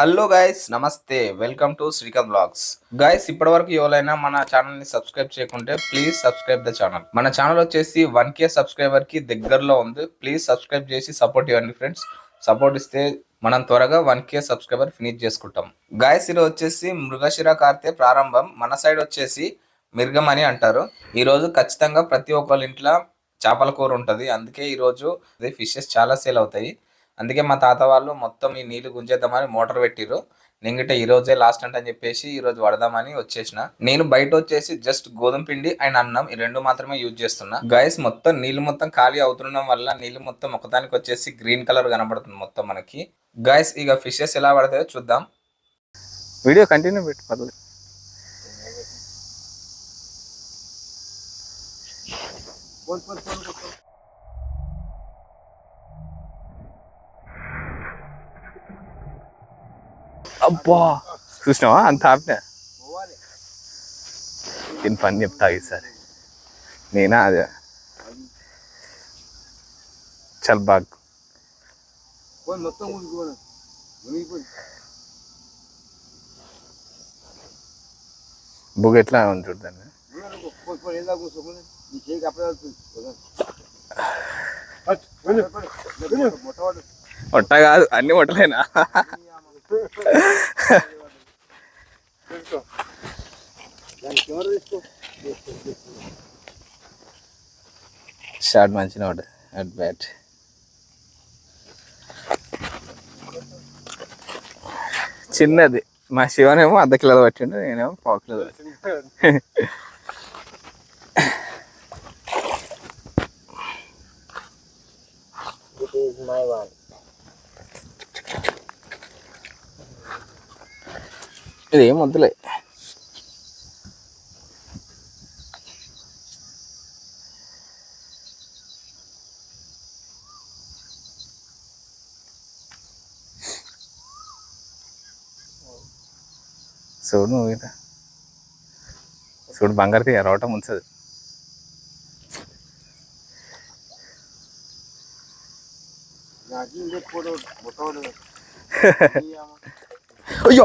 Hello guys నమస్తే. Welcome to Srikanth vlogs guys ఇప్పటివరకు ఎవరైనా మన ఛానల్ని సబ్స్క్రైబ్ చేయకుంటే ప్లీజ్ సబ్స్క్రైబ్ ద ఛానల్ మన ఛానల్ వచ్చేసి వన్ కే సబ్స్క్రైబర్కి దగ్గరలో ఉంది. ప్లీజ్ సబ్స్క్రైబ్ చేసి సపోర్ట్ ఇవ్వండి ఫ్రెండ్స్ సపోర్ట్ ఇస్తే మనం త్వరగా వన్ కే సబ్స్క్రైబర్ ఫినిష్ చేసుకుంటాం. గాయస్ ఇది వచ్చేసి మృగశిర కార్తె ప్రారంభం. మన సైడ్ వచ్చేసి మిర్గం అని అంటారు. ఈరోజు ఖచ్చితంగా ప్రతి ఒక్కళ్ళ ఇంట్లో చేపల కూర ఉంటుంది. అందుకే ఈరోజు ఫిషెస్ చాలా సేల్ అవుతాయి. అందుకే మా తాత వాళ్ళు మొత్తం ఈ నీళ్ళు గుంజేద్దామని మోటార్ పెట్టిర్రు. నింగిట ఈ రోజే లాస్ట్ అంటే అని చెప్పేసి ఈ రోజు పడదామని వచ్చేసిన. నేను బయట వచ్చేసి జస్ట్ గోధుమ పిండి అండ్ అన్నం ఈ రెండు మాత్రమే యూజ్ చేస్తున్నా. గైస్ మొత్తం నీళ్ళు మొత్తం ఖాళీ అవుతుండడం వల్ల నీళ్ళు మొత్తం ఒకదానికి వచ్చేసి గ్రీన్ కలర్ కనబడుతుంది మొత్తం మనకి. గైస్ ఇక ఫిషెస్ ఎలా పడతాయో చూద్దాం. వీడియో కంటిన్యూ పెట్టు పర్లేదు అబ్బా! చూసినావా? అంత ఆపినా? దీని పని చెప్తా ఈసారి. నేనా అదే? చల్ బాగ్. బుక్ ఎట్లా ఉంది మొట్టవాడు మొట్ట కాదు అన్ని మొట్టలేనా షార్ట్ మంచిగా ఉంటుంది. అట్ బ్యాట్ చిన్నది. మా శివనేమో అర్ధ కిలో పట్టిండు నేనేమో పావు kilo It is my one. ఇది ఏం వద్దులే. చూడు నువ్వు ఇట చూడు బంగారు రోటం ఉంచదు. అయ్యో.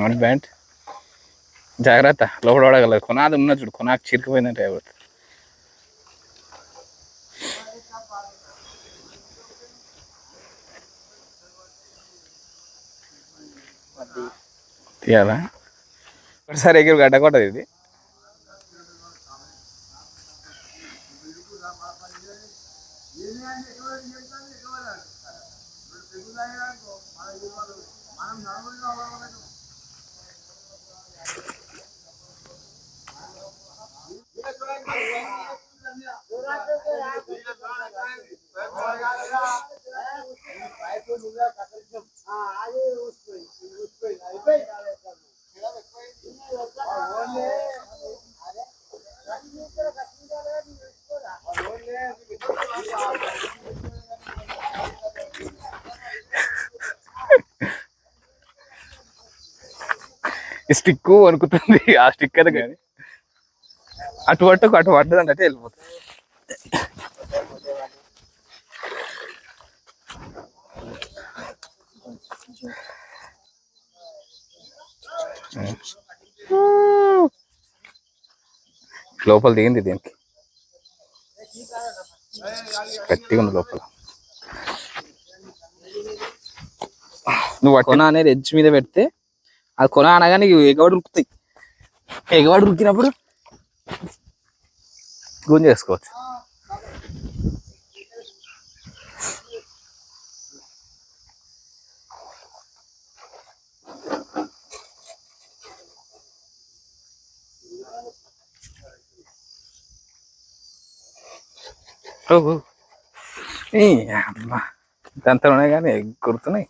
Not bad. జాగ్రత్త లోపల పడగలదు కొనాది ఉన్న చూడు కొనాకు చిరికిపోయిందంటే అయిపోతుంది. తీయాలా? ఒకసారి ఎగిరి గడ్డ కొట్టదు ఇది. స్టిక్ వణుకుతుంది. ఆ స్టిక్ అది కానీ. అటు పట్టుకు అటు పడ్డదంటే అటే వెళ్ళిపోతుంది. లోపల దిగింది దీనికి. గట్టిగా ఉంది లోపల. నువ్వు కొన అనేది ఎడ్జ్ మీద పెడితే అది కొన అనగానే ఎగవాడు ఉరుకుతాయి ఎగవాడు ఉరికినప్పుడు గుంజ చేసుకోవచ్చు అమ్మా ఇదంతా ఉన్నాయి కానీ గుర్తున్నాయి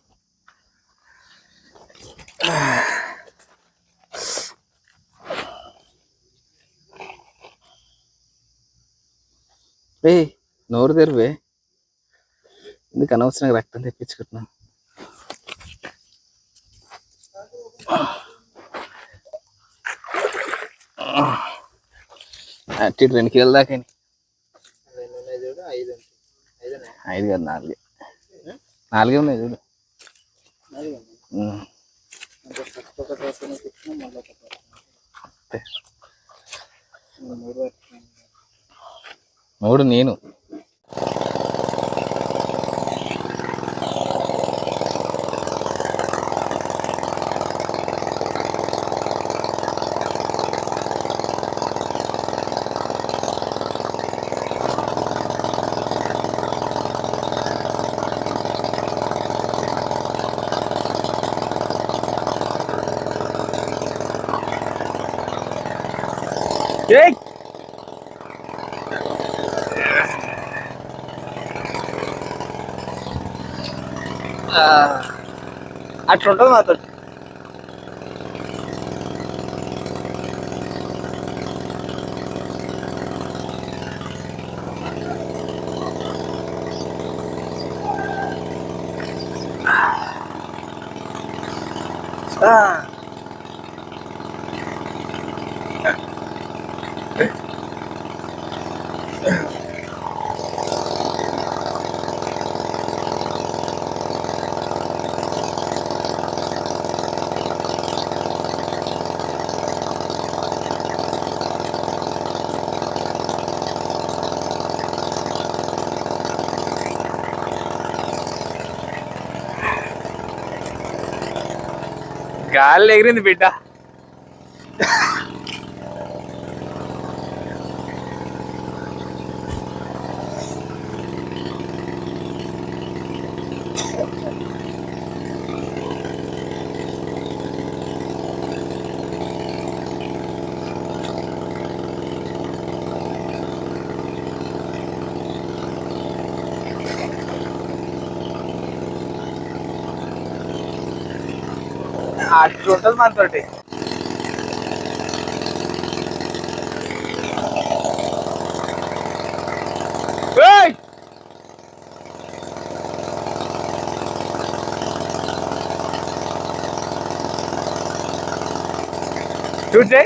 రే నోరు తెరువే ఎందుకు అనవసరంగా రక్తం తెప్పించుకుంటున్నాను అట్టి రెండు కిలోల దాకా ఐదు కాదు నాలుగే. నాలుగే ఉన్నాయి చూడు. మళ్ళీ మూడు పట్టుకున్నాను. మూడు నేను ఏయ్ అట్లా ఉంటుంది మాతో గాలి ఎగిరింది బిడ్డ. అట్లా ఉంటుంది మనతోటి. చూసే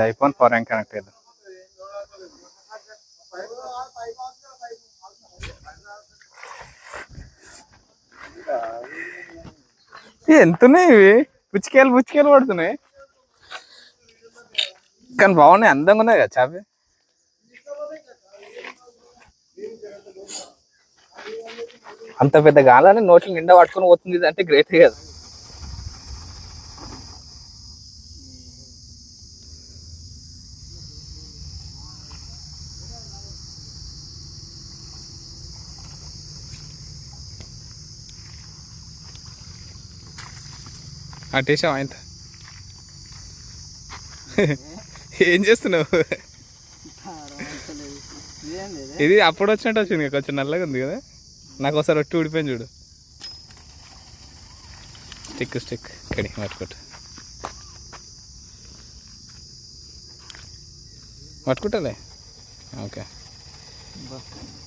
ఇది ఐఫోన్ ఫోర్ కనెక్ట్ చేద్దాం ఎంత ఉన్నాయి ఇవి? పుచ్చికాయలు పుచ్చికాయలు పడుతున్నాయి. కానీ బాగున్నాయి అందంగా ఉన్నాయి కదా చాపి. అంత పెద్ద గాలని నోట్లు నిండా పట్టుకొని పోతుంది అంటే గ్రేట్ కదా. అటేసావు ఆయన ఏం చేస్తున్నావు? ఇది అప్పుడు వచ్చినట్టు వచ్చింది కొంచెం నల్లగా ఉంది కదా. నాకు ఒకసారి ఒట్టి ఊడిపోయింది చూడు. Stick stick. ఇక్కడి పట్టుకోట పట్టుకుంటాలే ఓకే.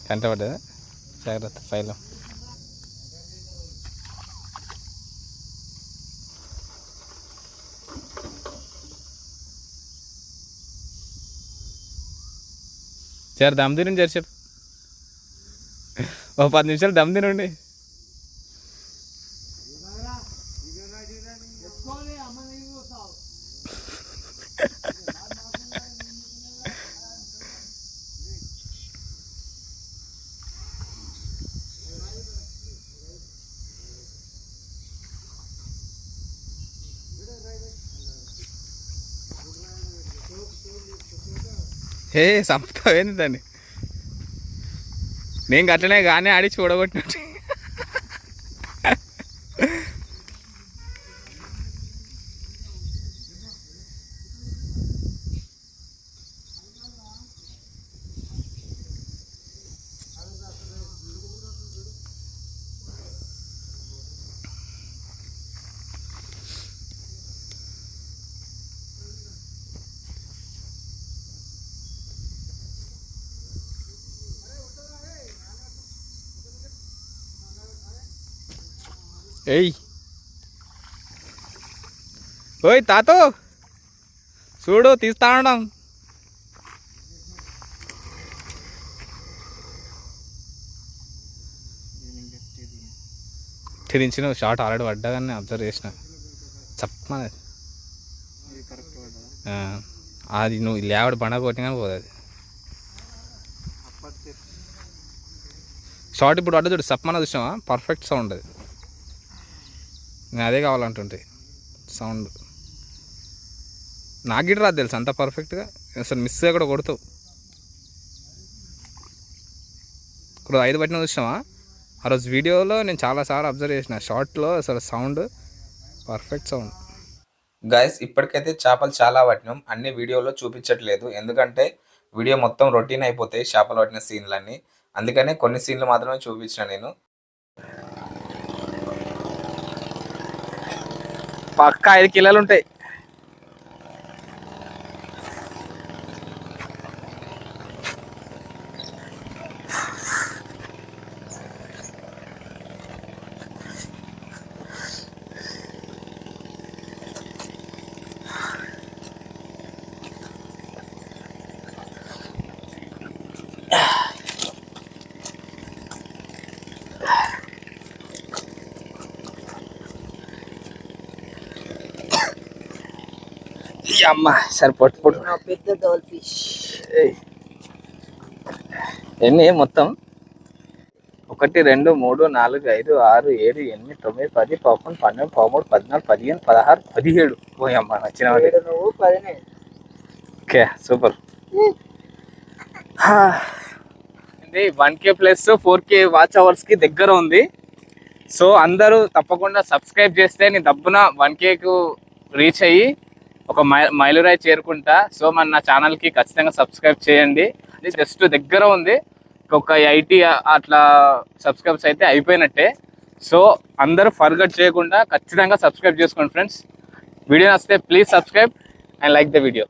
కంట పడ్డదా జాగ్రత్త ఫైలం. సార్ దమ్ తినండి సార్ చెప్పు. ఓ పది నిమిషాలు దమ్ తినండి. ఏ సంపుతావు దాన్ని? నేను గట్లనే కానీ ఆడి చూడగొట్టినట్టు. ఏయ్ ఓయ్ తాతో చూడు తీస్తా ఉండడం తిరించిన షార్ట్ ఆల్రెడీ పడ్డాగానే అబ్జర్వ్ చేసిన చెప్పమని అది నువ్వు లేవడ బండ కొట్టినా పోదు అది షార్ట్ ఇప్పుడు పడ్డ చూడు చెప్పమని చూసావా పర్ఫెక్ట్ సౌండ్ అది నేను అదే కావాలంటుంటే. సౌండ్. నాకు గిట్ రాదు తెలుసు అంత పర్ఫెక్ట్గా. అసలు మిస్ కూడా కొడతావు. ఇప్పుడు ఐదు పట్టిన చూసినావా? ఆ రోజు వీడియోలో నేను చాలాసార్లు అబ్జర్వ్ చేసిన షార్ట్లో అసలు సౌండ్ పర్ఫెక్ట్ సౌండ్. గైస్ ఇప్పటికైతే చేపలు చాలా పట్టినాం. అన్ని వీడియోలో చూపించట్లేదు. ఎందుకంటే వీడియో మొత్తం రొటీన్ అయిపోతాయి చేపలు పట్టిన సీన్లన్నీ. అందుకనే కొన్ని సీన్లు మాత్రమే చూపించిన నేను. పక్క ఐదు కిలోలు ఉంటాయి. అమ్మ సరే పొట్టు పొట్టు నా పెద్ద డోల్ ఫిష్ ఎన్ని మొత్తం? ఒకటి రెండు మూడు నాలుగు ఐదు ఆరు ఏడు ఎనిమిది తొమ్మిది పది పదకొండు పన్నెండు పదమూడు పద్నాలుగు పదిహేను పదహారు పదిహేడు. పోయమ్మ నచ్చిన ఓకే సూపర్. ఇది one K plus four K watch అవర్స్కి దగ్గర ఉంది. సో అందరూ తప్పకుండా సబ్స్క్రైబ్ చేస్తే నీ దబ్బున వన్ కేకు రీచ్ అయ్యి ఒక మై మైలురాయి చేరుకుంటా. సో మన నా ఛానల్కి ఖచ్చితంగా సబ్స్క్రైబ్ చేయండి. జస్ట్ దగ్గర ఉంది. ఒక ఐటీ అట్లా సబ్స్క్రైబ్స్ అయితే అయిపోయినట్టే. సో అందరూ ఫర్గట్ చేయకుండా ఖచ్చితంగా సబ్స్క్రైబ్ చేసుకోండి ఫ్రెండ్స్. వీడియో నచ్చితే please subscribe and like the video.